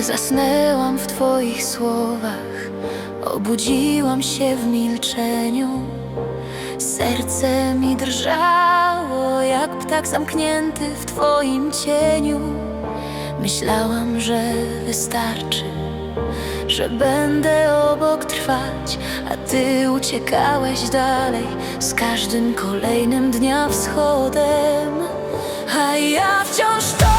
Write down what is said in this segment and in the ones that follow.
Zasnęłam w Twoich słowach, obudziłam się w milczeniu. Serce mi drżało, jak ptak zamknięty w Twoim cieniu. Myślałam, że wystarczy, że będę obok trwać, a Ty uciekałeś dalej z każdym kolejnym dnia wschodem. A ja wciąż tonę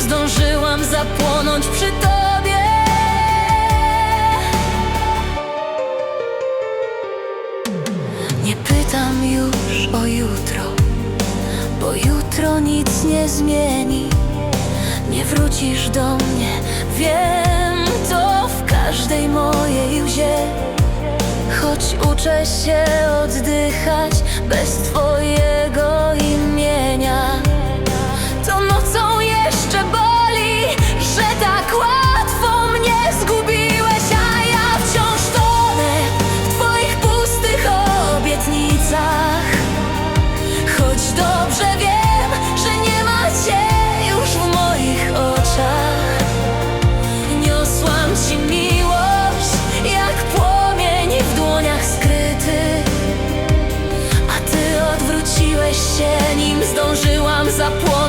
zdążyłam zapłonąć przy Tobie. Nie pytam już o jutro, bo jutro nic nie zmieni. Nie wrócisz do mnie, wiem to w każdej mojej łzie. Choć uczę się oddychać bez Twojego się nim zdążyłam zapłonąć.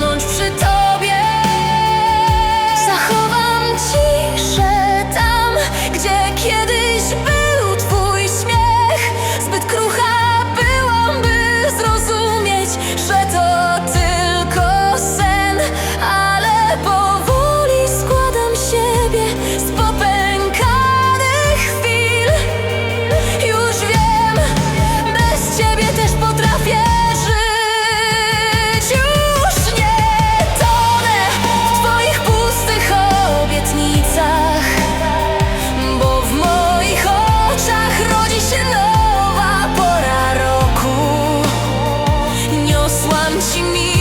she needs